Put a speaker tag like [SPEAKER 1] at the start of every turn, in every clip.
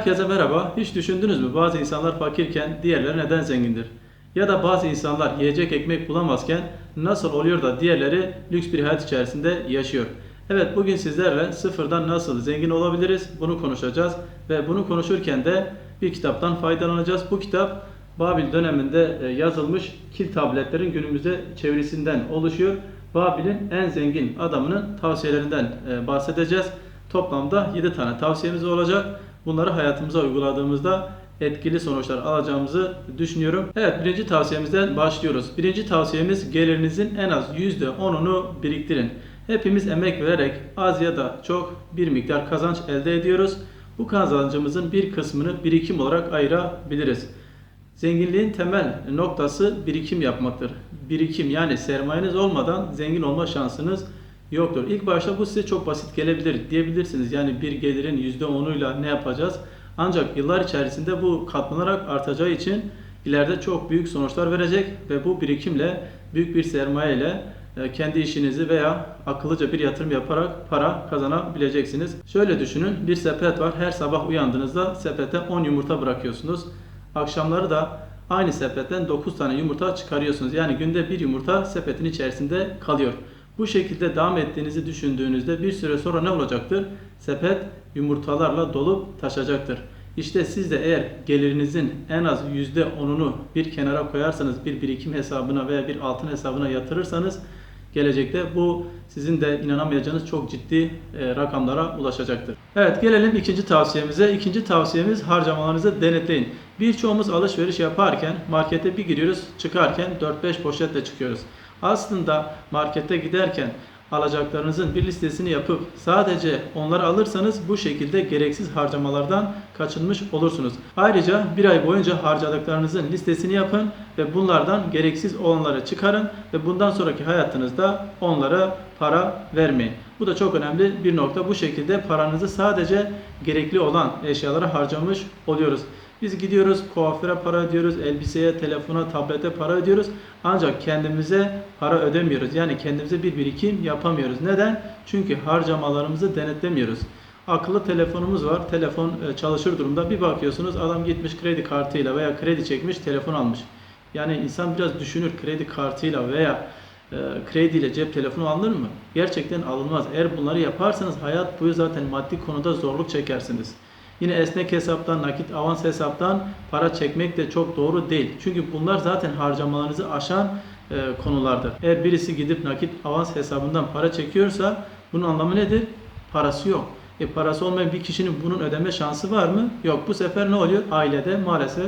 [SPEAKER 1] Herkese merhaba. Hiç düşündünüz mü bazı insanlar fakirken diğerleri neden zengindir? Ya da bazı insanlar yiyecek ekmek bulamazken nasıl oluyor da diğerleri lüks bir hayat içerisinde yaşıyor? Evet bugün sizlerle sıfırdan nasıl zengin olabiliriz bunu konuşacağız ve bunu konuşurken de bir kitaptan faydalanacağız. Bu kitap Babil döneminde e, yazılmış kil tabletlerin günümüzde çevirisinden oluşuyor. Babil'in en zengin adamının tavsiyelerinden e, bahsedeceğiz. Toplamda 7 tane tavsiyemiz olacak. Bunları hayatımıza uyguladığımızda etkili sonuçlar alacağımızı düşünüyorum. Evet birinci tavsiyemizden başlıyoruz. Birinci tavsiyemiz gelirinizin en az %10'unu biriktirin. Hepimiz emek vererek az ya da çok bir miktar kazanç elde ediyoruz. Bu kazancımızın bir kısmını birikim olarak ayırabiliriz. Zenginliğin temel noktası birikim yapmaktır. Birikim yani sermayeniz olmadan zengin olma şansınız yoktur. İlk başta bu size çok basit gelebilir diyebilirsiniz. Yani bir gelirin %10'uyla ne yapacağız? Ancak yıllar içerisinde bu katlanarak artacağı için ileride çok büyük sonuçlar verecek ve bu birikimle büyük bir sermaye ile e, kendi işinizi veya akıllıca bir yatırım yaparak para kazanabileceksiniz. Şöyle düşünün bir sepet var. Her sabah uyandığınızda sepete 10 yumurta bırakıyorsunuz. Akşamları da aynı sepetten 9 tane yumurta çıkarıyorsunuz. Yani günde bir yumurta sepetin içerisinde kalıyor. Bu şekilde devam ettiğinizi düşündüğünüzde bir süre sonra ne olacaktır? Sepet yumurtalarla dolup taşacaktır. İşte siz de eğer gelirinizin en az %10'unu bir kenara koyarsanız bir birikim hesabına veya bir altın hesabına yatırırsanız gelecekte bu sizin de inanamayacağınız çok ciddi e, rakamlara ulaşacaktır. Evet gelelim ikinci tavsiyemize. İkinci tavsiyemiz harcamalarınızı denetleyin. Birçoğumuz alışveriş yaparken markete bir giriyoruz çıkarken 4-5 poşetle çıkıyoruz. Aslında markete giderken alacaklarınızın bir listesini yapıp sadece onları alırsanız bu şekilde gereksiz harcamalardan kaçınmış olursunuz. Ayrıca bir ay boyunca harcadıklarınızın listesini yapın ve bunlardan gereksiz olanları çıkarın ve bundan sonraki hayatınızda onlara para vermeyin. Bu da çok önemli bir nokta. Bu şekilde paranızı sadece gerekli olan eşyalara harcamış oluyoruz. Biz gidiyoruz kuaföre para ödüyoruz, elbiseye, telefona, tablete para ödüyoruz. Ancak kendimize para ödemiyoruz. Yani kendimize bir birikim yapamıyoruz. Neden? Çünkü harcamalarımızı denetlemiyoruz. Akıllı telefonumuz var. Telefon e, çalışır durumda. Bir bakıyorsunuz adam gitmiş kredi kartıyla veya kredi çekmiş telefon almış. Yani insan biraz düşünür kredi kartıyla veya e, krediyle cep telefonu alınır mı? Gerçekten alınmaz. Eğer bunları yaparsanız hayat boyu zaten maddi konuda zorluk çekersiniz. Yine esnek hesaptan, nakit avans hesaptan para çekmek de çok doğru değil. Çünkü bunlar zaten harcamalarınızı aşan e, konulardır. Eğer birisi gidip nakit avans hesabından para çekiyorsa bunun anlamı nedir? Parası yok. E parası olmayan bir kişinin bunun ödeme şansı var mı? Yok. Bu sefer ne oluyor? Ailede maalesef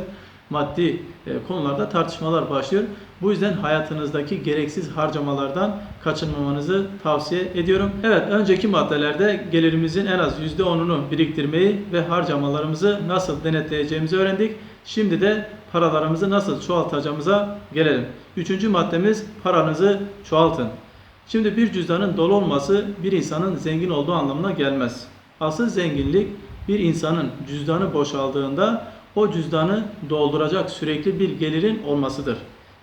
[SPEAKER 1] maddi e, konularda tartışmalar başlıyor. Bu yüzden hayatınızdaki gereksiz harcamalardan kaçınmamanızı tavsiye ediyorum. Evet, önceki maddelerde gelirimizin en az %10'unu biriktirmeyi ve harcamalarımızı nasıl denetleyeceğimizi öğrendik. Şimdi de paralarımızı nasıl çoğaltacağımıza gelelim. Üçüncü maddemiz paranızı çoğaltın. Şimdi bir cüzdanın dolu olması bir insanın zengin olduğu anlamına gelmez. Asıl zenginlik bir insanın cüzdanı boşaldığında o cüzdanı dolduracak sürekli bir gelirin olmasıdır.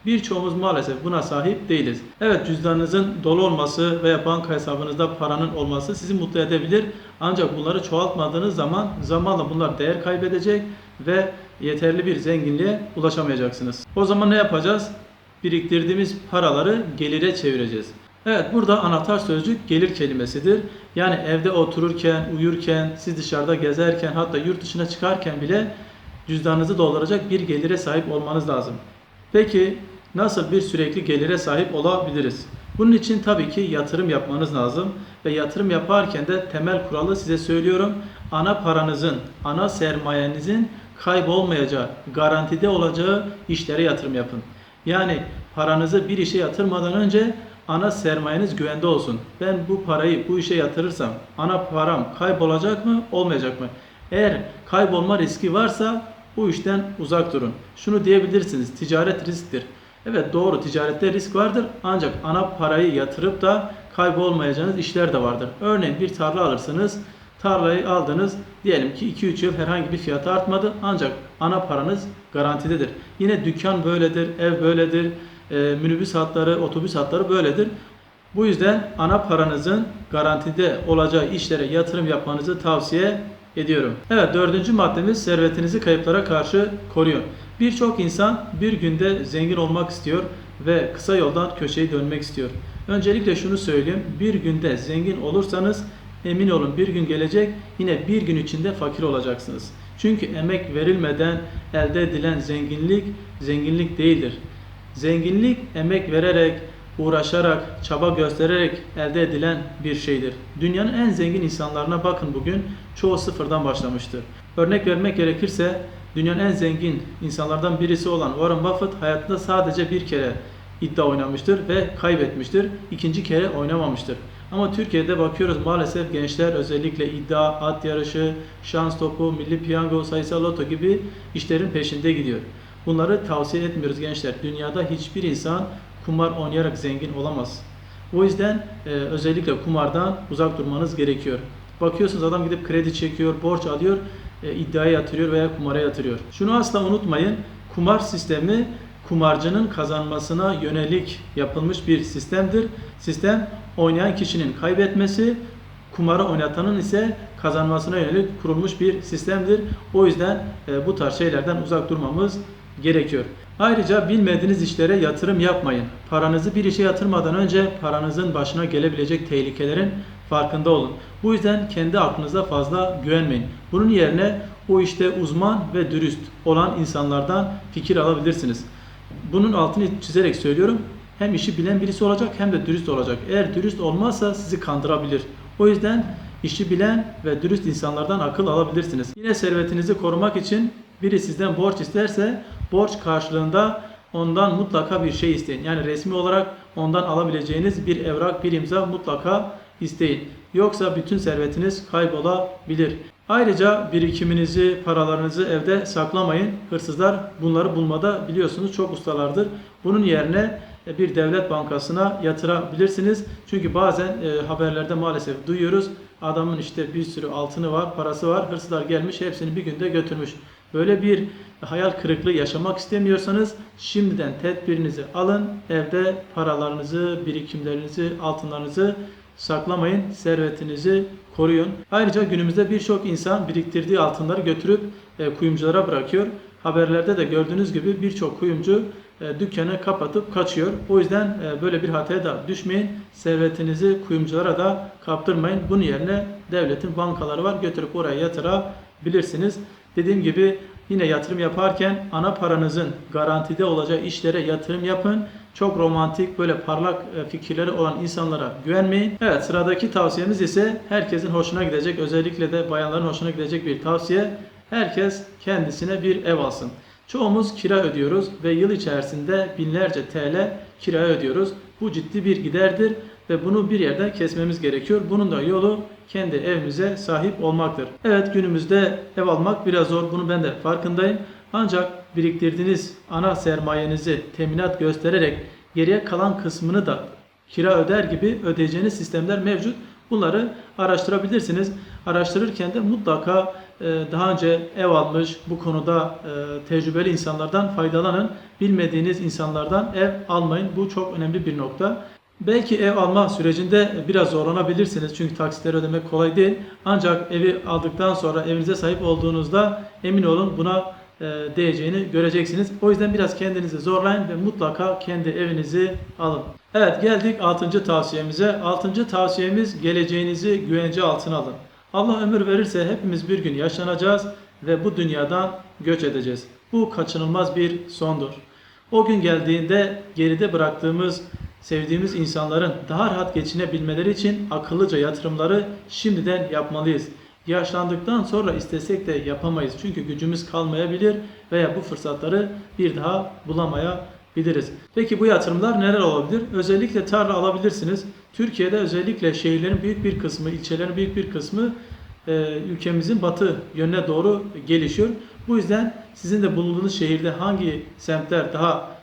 [SPEAKER 1] Birçoğumuz maalesef buna sahip değiliz. Evet cüzdanınızın dolu olması veya banka hesabınızda paranın olması sizi mutlu edebilir. Ancak bunları çoğaltmadığınız zaman zamanla bunlar değer kaybedecek ve yeterli bir zenginliğe ulaşamayacaksınız. O zaman ne yapacağız? Biriktirdiğimiz paraları gelire çevireceğiz. Evet burada anahtar sözcük gelir kelimesidir. Yani evde otururken, uyurken, siz dışarıda gezerken hatta yurt dışına çıkarken bile cüzdanınızı dolduracak bir gelire sahip olmanız lazım. Peki nasıl bir sürekli gelire sahip olabiliriz? Bunun için tabii ki yatırım yapmanız lazım ve yatırım yaparken de temel kuralı size söylüyorum. Ana paranızın, ana sermayenizin kaybolmayacağı, garantide olacağı işlere yatırım yapın. Yani paranızı bir işe yatırmadan önce ana sermayeniz güvende olsun. Ben bu parayı bu işe yatırırsam ana param kaybolacak mı, olmayacak mı? Eğer kaybolma riski varsa bu işten uzak durun. Şunu diyebilirsiniz. Ticaret risktir. Evet doğru ticarette risk vardır. Ancak ana parayı yatırıp da kaybolmayacağınız işler de vardır. Örneğin bir tarla alırsınız. Tarlayı aldınız. Diyelim ki 2-3 yıl herhangi bir fiyatı artmadı. Ancak ana paranız garantidedir. Yine dükkan böyledir, ev böyledir, e, minibüs hatları, otobüs hatları böyledir. Bu yüzden ana paranızın garantide olacağı işlere yatırım yapmanızı tavsiye ediyorum. Evet dördüncü maddemiz servetinizi kayıplara karşı koruyun. Birçok insan bir günde zengin olmak istiyor ve kısa yoldan köşeyi dönmek istiyor. Öncelikle şunu söyleyeyim. Bir günde zengin olursanız emin olun bir gün gelecek yine bir gün içinde fakir olacaksınız. Çünkü emek verilmeden elde edilen zenginlik zenginlik değildir. Zenginlik emek vererek, uğraşarak, çaba göstererek elde edilen bir şeydir. Dünyanın en zengin insanlarına bakın bugün çoğu sıfırdan başlamıştır. Örnek vermek gerekirse dünyanın en zengin insanlardan birisi olan Warren Buffett hayatında sadece bir kere iddia oynamıştır ve kaybetmiştir. İkinci kere oynamamıştır. Ama Türkiye'de bakıyoruz maalesef gençler özellikle iddia, at yarışı, şans topu, milli piyango, sayısal loto gibi işlerin peşinde gidiyor. Bunları tavsiye etmiyoruz gençler. Dünyada hiçbir insan kumar oynayarak zengin olamaz. O yüzden e, özellikle kumardan uzak durmanız gerekiyor. Bakıyorsunuz adam gidip kredi çekiyor, borç alıyor, e, iddiaya yatırıyor veya kumara yatırıyor. Şunu asla unutmayın. Kumar sistemi kumarcının kazanmasına yönelik yapılmış bir sistemdir. Sistem oynayan kişinin kaybetmesi, kumarı oynatanın ise kazanmasına yönelik kurulmuş bir sistemdir. O yüzden e, bu tarz şeylerden uzak durmamız gerekiyor. Ayrıca bilmediğiniz işlere yatırım yapmayın. Paranızı bir işe yatırmadan önce paranızın başına gelebilecek tehlikelerin farkında olun. Bu yüzden kendi aklınıza fazla güvenmeyin. Bunun yerine o işte uzman ve dürüst olan insanlardan fikir alabilirsiniz. Bunun altını çizerek söylüyorum. Hem işi bilen birisi olacak hem de dürüst olacak. Eğer dürüst olmazsa sizi kandırabilir. O yüzden işi bilen ve dürüst insanlardan akıl alabilirsiniz. Yine servetinizi korumak için biri sizden borç isterse borç karşılığında ondan mutlaka bir şey isteyin. Yani resmi olarak ondan alabileceğiniz bir evrak, bir imza mutlaka isteyin. Yoksa bütün servetiniz kaybolabilir. Ayrıca birikiminizi, paralarınızı evde saklamayın. Hırsızlar bunları bulmada biliyorsunuz çok ustalardır. Bunun yerine e, bir devlet bankasına yatırabilirsiniz. Çünkü bazen e, haberlerde maalesef duyuyoruz. Adamın işte bir sürü altını var, parası var. Hırsızlar gelmiş hepsini bir günde götürmüş. Böyle bir hayal kırıklığı yaşamak istemiyorsanız şimdiden tedbirinizi alın. Evde paralarınızı, birikimlerinizi, altınlarınızı saklamayın. Servetinizi koruyun. Ayrıca günümüzde birçok insan biriktirdiği altınları götürüp e, kuyumculara bırakıyor. Haberlerde de gördüğünüz gibi birçok kuyumcu e, dükkanı kapatıp kaçıyor. O yüzden e, böyle bir hataya da düşmeyin. Servetinizi kuyumculara da kaptırmayın. Bunun yerine devletin bankaları var. Götürüp oraya yatırabilirsiniz. Dediğim gibi yine yatırım yaparken ana paranızın garantide olacağı işlere yatırım yapın. Çok romantik böyle parlak e, fikirleri olan insanlara güvenmeyin. Evet sıradaki tavsiyemiz ise herkesin hoşuna gidecek özellikle de bayanların hoşuna gidecek bir tavsiye. Herkes kendisine bir ev alsın. Çoğumuz kira ödüyoruz ve yıl içerisinde binlerce TL kira ödüyoruz. Bu ciddi bir giderdir ve bunu bir yerden kesmemiz gerekiyor. Bunun da yolu kendi evimize sahip olmaktır. Evet günümüzde ev almak biraz zor. Bunu ben de farkındayım. Ancak biriktirdiğiniz ana sermayenizi teminat göstererek geriye kalan kısmını da kira öder gibi ödeyeceğiniz sistemler mevcut. Bunları araştırabilirsiniz. Araştırırken de mutlaka e, daha önce ev almış, bu konuda e, tecrübeli insanlardan faydalanın. Bilmediğiniz insanlardan ev almayın. Bu çok önemli bir nokta. Belki ev alma sürecinde biraz zorlanabilirsiniz çünkü taksitleri ödemek kolay değil. Ancak evi aldıktan sonra evinize sahip olduğunuzda emin olun buna e, değeceğini göreceksiniz. O yüzden biraz kendinizi zorlayın ve mutlaka kendi evinizi alın. Evet geldik 6. tavsiyemize. 6. tavsiyemiz geleceğinizi güvence altına alın. Allah ömür verirse hepimiz bir gün yaşlanacağız ve bu dünyadan göç edeceğiz. Bu kaçınılmaz bir sondur. O gün geldiğinde geride bıraktığımız sevdiğimiz insanların daha rahat geçinebilmeleri için akıllıca yatırımları şimdiden yapmalıyız. Yaşlandıktan sonra istesek de yapamayız. Çünkü gücümüz kalmayabilir veya bu fırsatları bir daha bulamayabiliriz. Peki bu yatırımlar neler olabilir? Özellikle tarla alabilirsiniz. Türkiye'de özellikle şehirlerin büyük bir kısmı, ilçelerin büyük bir kısmı e, ülkemizin batı yönüne doğru gelişiyor. Bu yüzden sizin de bulunduğunuz şehirde hangi semtler daha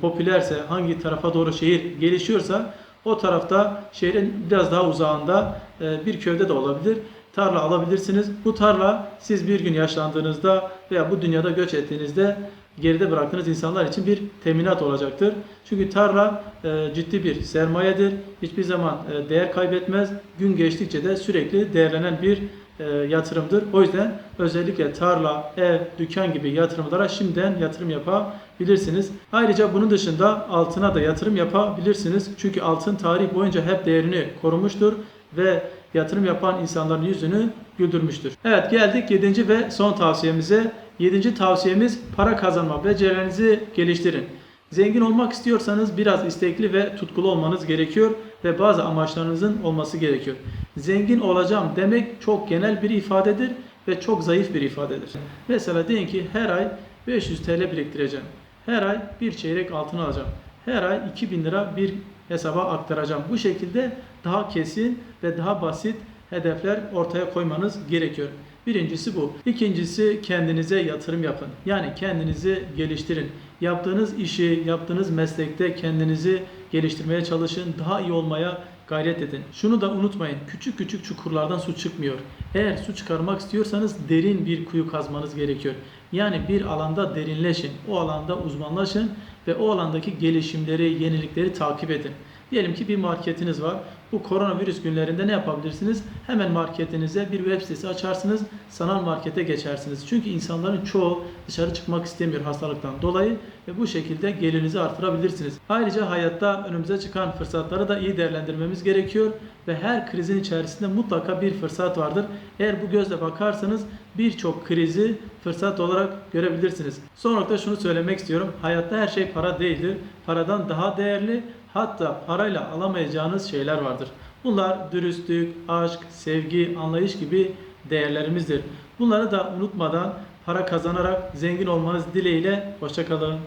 [SPEAKER 1] popülerse, hangi tarafa doğru şehir gelişiyorsa o tarafta şehrin biraz daha uzağında e, bir köyde de olabilir. Tarla alabilirsiniz. Bu tarla siz bir gün yaşlandığınızda veya bu dünyada göç ettiğinizde geride bıraktığınız insanlar için bir teminat olacaktır. Çünkü tarla e, ciddi bir sermayedir. Hiçbir zaman e, değer kaybetmez. Gün geçtikçe de sürekli değerlenen bir e, yatırımdır. O yüzden özellikle tarla, ev, dükkan gibi yatırımlara şimdiden yatırım yapabilirsiniz. Ayrıca bunun dışında altına da yatırım yapabilirsiniz. Çünkü altın tarih boyunca hep değerini korumuştur ve yatırım yapan insanların yüzünü güldürmüştür. Evet geldik 7. ve son tavsiyemize. 7. tavsiyemiz para kazanma becerilerinizi geliştirin. Zengin olmak istiyorsanız biraz istekli ve tutkulu olmanız gerekiyor ve bazı amaçlarınızın olması gerekiyor. Zengin olacağım demek çok genel bir ifadedir ve çok zayıf bir ifadedir. Mesela deyin ki her ay 500 TL biriktireceğim. Her ay bir çeyrek altın alacağım. Her ay 2000 lira bir hesaba aktaracağım. Bu şekilde daha kesin ve daha basit hedefler ortaya koymanız gerekiyor. Birincisi bu. İkincisi kendinize yatırım yapın. Yani kendinizi geliştirin. Yaptığınız işi, yaptığınız meslekte kendinizi geliştirmeye çalışın. Daha iyi olmaya gayret edin. Şunu da unutmayın. Küçük küçük çukurlardan su çıkmıyor. Eğer su çıkarmak istiyorsanız derin bir kuyu kazmanız gerekiyor. Yani bir alanda derinleşin. O alanda uzmanlaşın ve o alandaki gelişimleri, yenilikleri takip edin. Diyelim ki bir marketiniz var. Bu koronavirüs günlerinde ne yapabilirsiniz? Hemen marketinize bir web sitesi açarsınız. Sanal markete geçersiniz. Çünkü insanların çoğu dışarı çıkmak istemiyor hastalıktan dolayı ve bu şekilde gelirinizi artırabilirsiniz. Ayrıca hayatta önümüze çıkan fırsatları da iyi değerlendirmemiz gerekiyor ve her krizin içerisinde mutlaka bir fırsat vardır. Eğer bu gözle bakarsanız birçok krizi fırsat olarak görebilirsiniz. Son nokta şunu söylemek istiyorum. Hayatta her şey para değildir. Paradan daha değerli hatta parayla alamayacağınız şeyler vardır. Bunlar dürüstlük, aşk, sevgi, anlayış gibi değerlerimizdir. Bunları da unutmadan para kazanarak zengin olmanız dileğiyle hoşçakalın.